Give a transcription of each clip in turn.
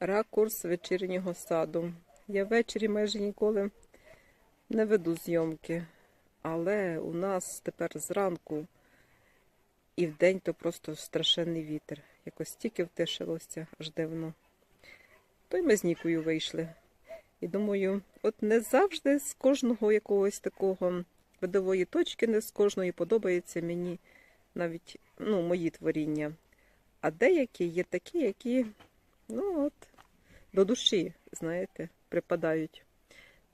ракурс вечірнього саду. Я ввечері майже ніколи не веду зйомки, але у нас тепер зранку і вдень то просто страшенний вітер. Якось тільки втишилося аж дивно. То й ми з Нікою вийшли. І думаю, от не завжди з кожного якогось такого видової точки, не з кожної подобається мені навіть ну, мої творіння. А деякі є такі, які ну, от, до душі, знаєте, припадають.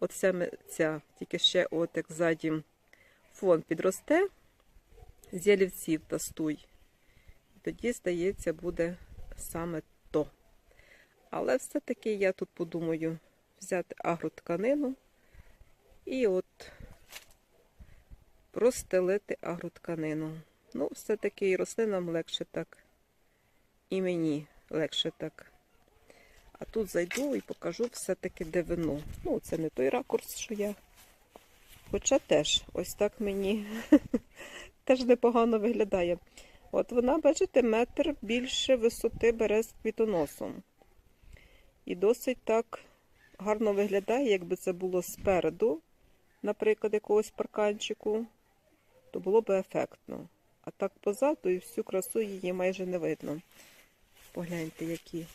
От саме ця, тільки ще от як ззаді фон підросте з ялівців та стуй. Тоді, здається, буде саме то. Але все-таки я тут подумаю взяти агротканину і от простелити агротканину. Ну, все-таки і рослинам легше так, і мені легше так. А тут зайду і покажу все-таки дивину. Ну, це не той ракурс, що я. Хоча теж ось так мені теж непогано виглядає. От вона, бачите, метр більше висоти бере з квітоносом. І досить так гарно виглядає, якби це було спереду, наприклад, якогось парканчику, то було б ефектно. А так позаду і всю красу її майже не видно. Погляньте, які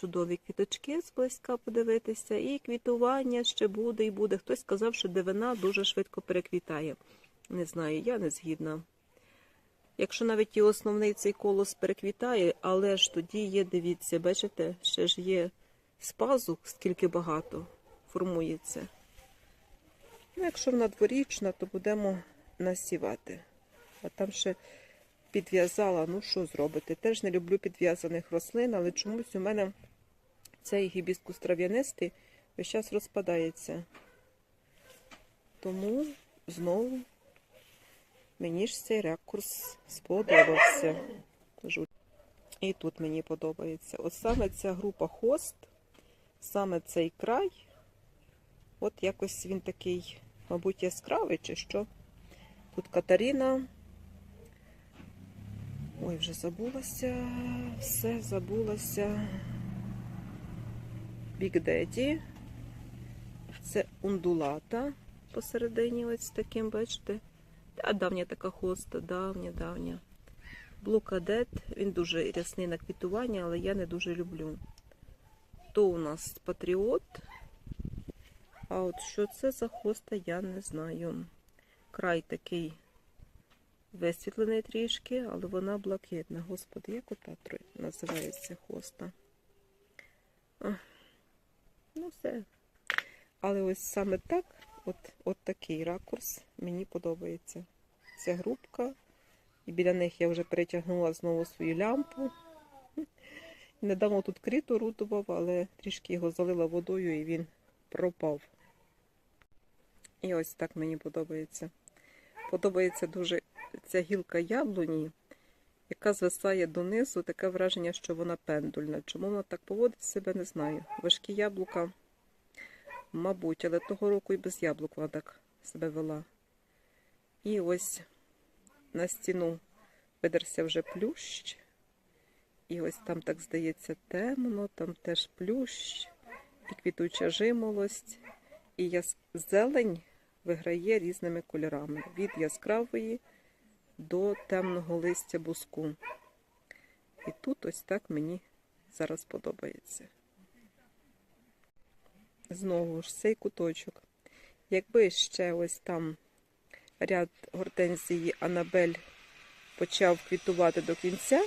чудові квіточки зблизька подивитися, і квітування ще буде і буде. Хтось сказав, що дивина дуже швидко переквітає. Не знаю, я не згідна. Якщо навіть і основний цей колос переквітає, але ж тоді є, дивіться, бачите, ще ж є з скільки багато формується. Ну, якщо вона дворічна, то будемо насівати. А там ще підв'язала, ну що зробити? Теж не люблю підв'язаних рослин, але чомусь у мене цей гібіскус трав'янистий весь час розпадається. Тому знову мені ж цей ракурс сподобався. І тут мені подобається. От саме ця група хост, саме цей край, от якось він такий, мабуть, яскравий чи що. Тут Катаріна. Ой, вже забулася, все забулася. Big Daddy. Це ундулата посередині, ось таким, бачите? А давня така хоста, давня, давня. Блокадет, він дуже рясний на квітування, але я не дуже люблю. То у нас патріот. А от що це за хоста, я не знаю. Край такий висвітлений трішки, але вона блакитна. Господи, як ота називається хоста. Ах, все. Але ось саме так, от, от такий ракурс мені подобається. Ця грубка. І біля них я вже перетягнула знову свою лямпу. Недавно тут кріт орудував, але трішки його залила водою і він пропав. І ось так мені подобається. Подобається дуже ця гілка яблуні, яка звисає донизу. Таке враження, що вона пендульна. Чому вона так поводить себе, не знаю. Важкі яблука, мабуть, але того року і без яблук вона так себе вела. І ось на стіну видерся вже плющ. І ось там, так здається, темно, там теж плющ, і квітуча жимолость, і яс... зелень виграє різними кольорами. Від яскравої до темного листя буску. І тут ось так мені зараз подобається. Знову ж цей куточок. Якби ще ось там ряд гортензії Анабель почав квітувати до кінця,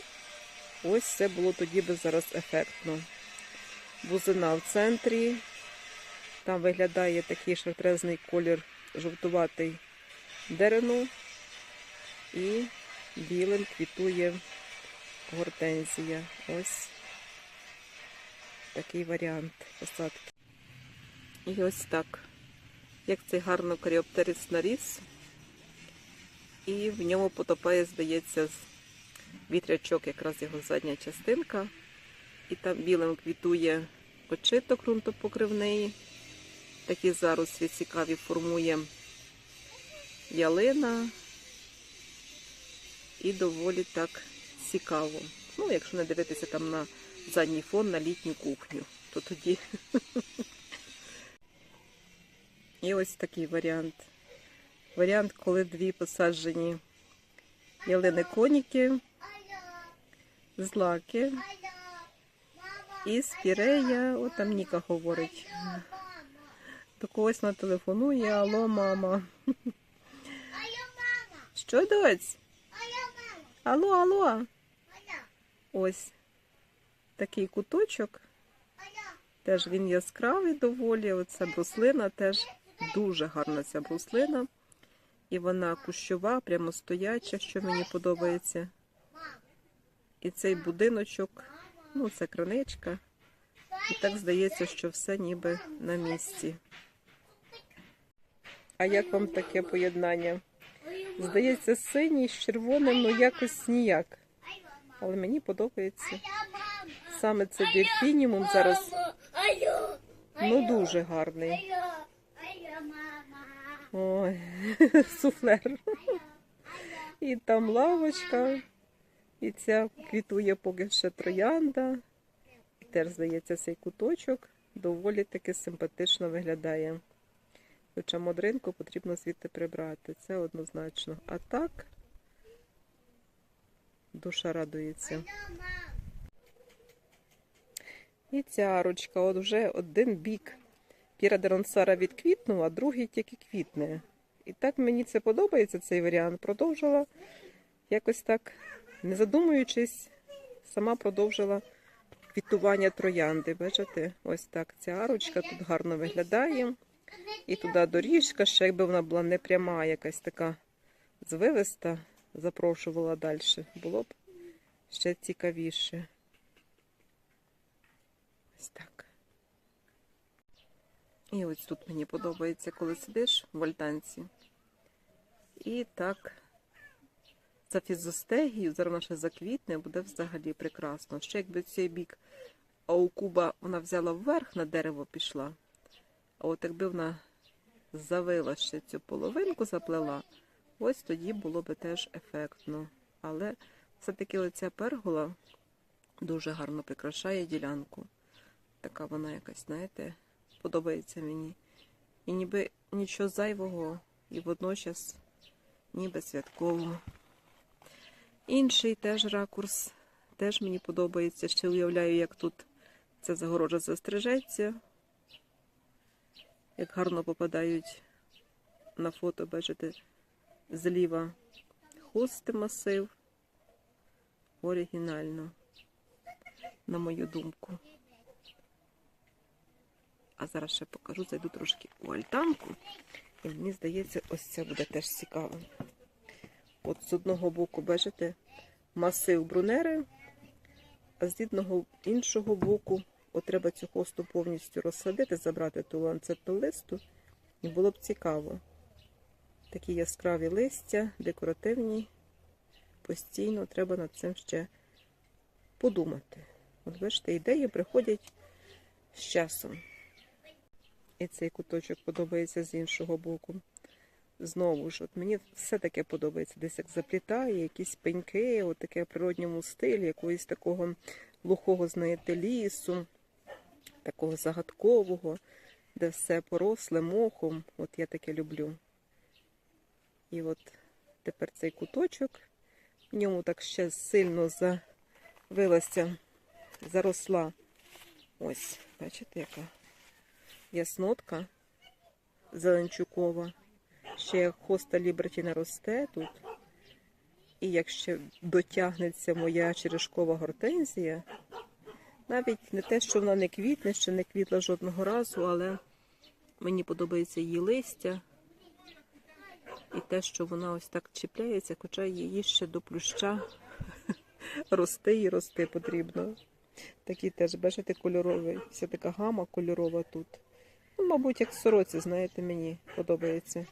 ось це було тоді би зараз ефектно. Бузина в центрі. Там виглядає такий шартрезний колір жовтуватий дерену. І білим квітує гортензія. Ось такий варіант посадки. І ось так. Як цей гарно коріоптерець наріс. І в ньому потопає, здається, вітрячок, якраз його задня частинка. І там білим квітує очиток ґрунтопокривний. Такі зарослі цікаві формує ялина. І доволі так цікаво. Ну, якщо не дивитися там на задній фон на літню кухню. То тоді. І ось такий варіант. Варіант, коли дві посаджені ялини коніки, злаки і спірея. От там Ніка говорить. До когось на телефонує, алло, мама. Що доць? Алло, алло. Ось такий куточок. Теж він яскравий доволі. Оця бруслина теж дуже гарна ця бруслина. І вона кущова, прямо стояча, що мені подобається. І цей будиночок, ну це криничка. І так здається, що все ніби на місці. А як вам таке поєднання? Здається, синій з червоним, ну якось ніяк. Але мені подобається. Саме це дельфінімум зараз ну дуже гарний. Ой, суфлер. І там лавочка, і ця квітує поки ще троянда. І теж, здається, цей куточок доволі таки симпатично виглядає. Хоча модринку потрібно звідти прибрати, це однозначно. А так, душа радується. І ця арочка, от вже один бік Піра де Ронсара відквітнув, а другий тільки квітне. І так мені це подобається, цей варіант. Продовжила якось так, не задумуючись, сама продовжила квітування троянди. Бачите, ось так ця арочка тут гарно виглядає. І туди доріжка, ще якби вона була не пряма, якась така звивиста, запрошувала далі. Було б ще цікавіше. Ось так. І ось тут мені подобається, коли сидиш в альтанці. І так, за фізостегію, зараз вона ще заквітне, буде взагалі прекрасно. Ще якби цей бік аукуба вона взяла вверх, на дерево пішла. А от якби вона завила ще цю половинку, заплела, ось тоді було би теж ефектно. Але все-таки оця пергола дуже гарно прикрашає ділянку. Така вона якась, знаєте, подобається мені. І ніби нічого зайвого, і водночас ніби святково. Інший теж ракурс, теж мені подобається. Ще уявляю, як тут ця загорожа застрижеться. Як гарно попадають на фото, бачите, зліва хости масив. Оригінально, на мою думку. А зараз ще покажу, зайду трошки у альтанку. І мені здається, ось це буде теж цікаво. От з одного боку, бачите, масив брунери, а з одного іншого боку, от треба цю хосту повністю розсадити, забрати ту ланцету листу, і було б цікаво. Такі яскраві листя, декоративні, постійно треба над цим ще подумати. От бачите, ідеї приходять з часом. І цей куточок подобається з іншого боку. Знову ж, от мені все таке подобається. Десь як заплітає, якісь пеньки, от таке в природньому стилі, якогось такого глухого, знаєте, лісу, такого загадкового, де все поросле мохом. От я таке люблю. І от тепер цей куточок, в ньому так ще сильно завилася, заросла. Ось, бачите, яка яснотка зеленчукова. Ще хоста Ліберті не росте тут. І якщо дотягнеться моя черешкова гортензія, навіть не те, що вона не квітне, ще не квітла жодного разу, але мені подобається її листя і те, що вона ось так чіпляється, хоча її ще до плюща рости і рости потрібно. Такі теж, бачите, кольорові. Вся така гама кольорова тут. Ну, мабуть, як сороці, знаєте, мені подобається.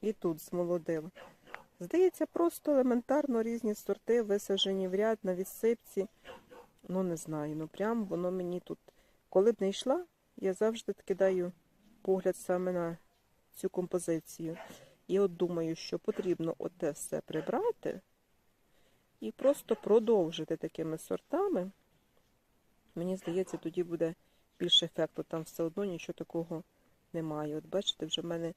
І тут змолодив. Здається, просто елементарно різні сорти висаджені в ряд на відсипці. Ну, не знаю, ну прям воно мені тут. Коли б не йшла, я завжди кидаю погляд саме на цю композицію. І от думаю, що потрібно оте все прибрати і просто продовжити такими сортами. Мені здається, тоді буде більше ефекту. Там все одно нічого такого немає. От бачите, вже в мене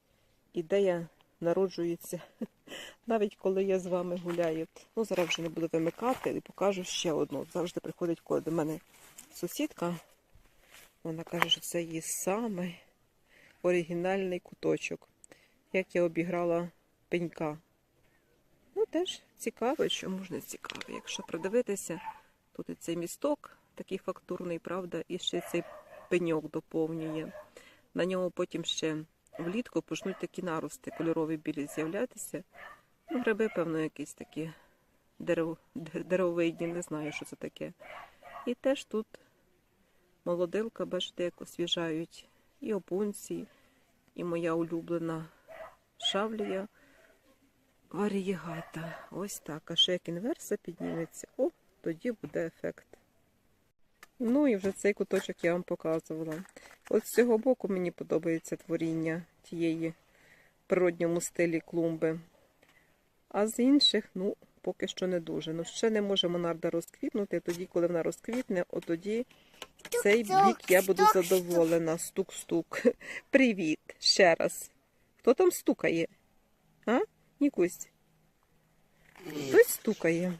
ідея народжується, навіть коли я з вами гуляю. Ну, зараз вже не буду вимикати і покажу ще одну. Завжди приходить до мене сусідка. Вона каже, що це її самий оригінальний куточок, як я обіграла пенька. Ну, теж цікаво, що можна цікаво. Якщо придивитися, тут і цей місток такий фактурний, правда, і ще цей пеньок доповнює. На ньому потім ще влітку почнуть такі нарости кольорові білі з'являтися. Ну, гриби, певно, якісь такі дерев... деревовидні, не знаю, що це таке. І теж тут молодилка, бачите, як освіжають і опунції, і моя улюблена шавлія варієгата. Ось так. А ще як інверса підніметься, о, тоді буде ефект. Ну і вже цей куточок я вам показувала. От з цього боку мені подобається творіння тієї природньому стилі клумби. А з інших, ну, поки що не дуже. Ну, ще не може монарда розквітнути. Тоді, коли вона розквітне, от тоді цей бік я буду задоволена. Стук-стук. Привіт ще раз. Хто там стукає? А? Нікусь. Хтось стукає.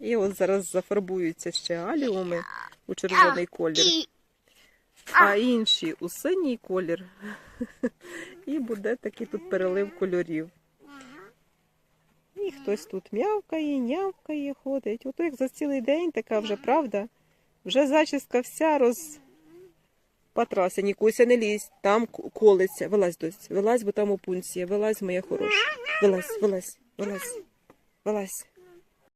І от зараз зафарбуються ще аліуми у червоний колір, а інші у синій колір. І буде такий тут перелив кольорів. І хтось тут м'явкає, нявкає, ходить. Ото як за цілий день така вже правда. Вже зачіска вся роз. Патрася, Нікуся, не лізь, там колиться. Вилазь, дось, вилазь, бо там опунція. Вилазь, моя хороша. Вилазь, вилазь, вилазь, вилазь.